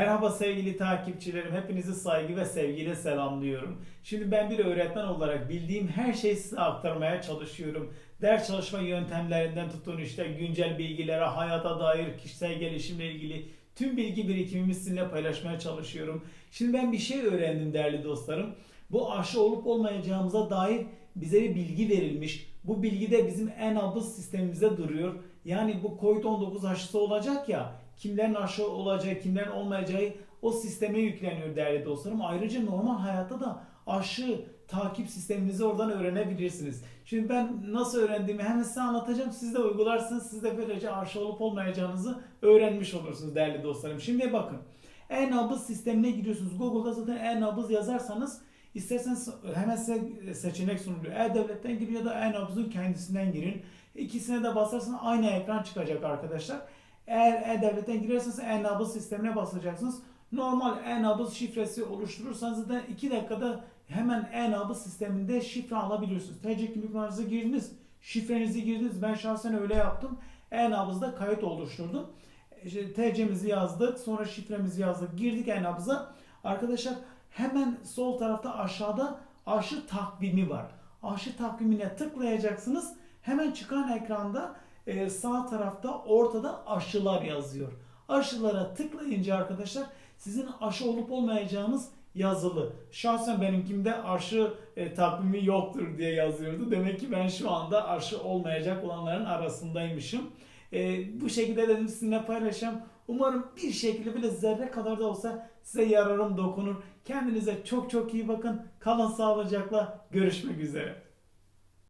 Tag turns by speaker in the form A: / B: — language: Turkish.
A: Merhaba sevgili takipçilerim. Hepinizi saygı ve sevgiyle selamlıyorum. Şimdi ben bir öğretmen olarak bildiğim her şeyi size aktarmaya çalışıyorum. Ders çalışma yöntemlerinden tutun işte güncel bilgilere, hayata dair kişisel gelişimle ilgili tüm bilgi birikimimi sizinle paylaşmaya çalışıyorum. Şimdi ben bir şey öğrendim değerli dostlarım. Bu aşı olup olmayacağımıza dair bize bir bilgi verilmiş. Bu bilgi de bizim en nabız sistemimizde duruyor. Yani bu COVID-19 aşısı olacak ya kimlerin aşı olacağı, kimlerin olmayacağı o sisteme yükleniyor değerli dostlarım. Ayrıca normal hayatta da aşı takip sisteminizi oradan öğrenebilirsiniz. Şimdi ben nasıl öğrendiğimi hemen size anlatacağım. Siz de uygularsınız. Siz de böylece aşı olup olmayacağınızı öğrenmiş olursunuz değerli dostlarım. Şimdi bakın. E-nabız sistemine giriyorsunuz. Google'da zaten e-nabız yazarsanız isterseniz hemen size seçenek sunuluyor. E-Devlet'ten giriyor da e-nabızın kendisinden girin. İkisine de basarsanız aynı ekran çıkacak arkadaşlar. Eğer E-Devlet'ten girerseniz e-nabız sistemine basacaksınız. Normal e-nabız şifresi oluşturursanız zaten 2 dakikada hemen e-nabız sisteminde şifre alabiliyorsunuz. TC kimlik numaranızı girdiniz, şifrenizi girdiniz. Ben şahsen öyle yaptım. E-nabızda kayıt oluşturdum. İşte TC'mizi yazdık, sonra şifremizi yazdık, girdik e-nabıza. Arkadaşlar hemen sol tarafta aşağıda aşı takvimi var. Aşı takvimine tıklayacaksınız. Hemen çıkan ekranda e, sağ tarafta ortada aşılar yazıyor. Aşılara tıklayınca arkadaşlar sizin aşı olup olmayacağınız yazılı. Şahsen benimkimde aşı e, takvimi yoktur diye yazıyordu. Demek ki ben şu anda aşı olmayacak olanların arasındaymışım. E, bu şekilde dedim sizinle paylaşacağım. Umarım bir şekilde bile zerre kadar da olsa size yararım dokunur. Kendinize çok çok iyi bakın. Kalın sağlıcakla. Görüşmek üzere.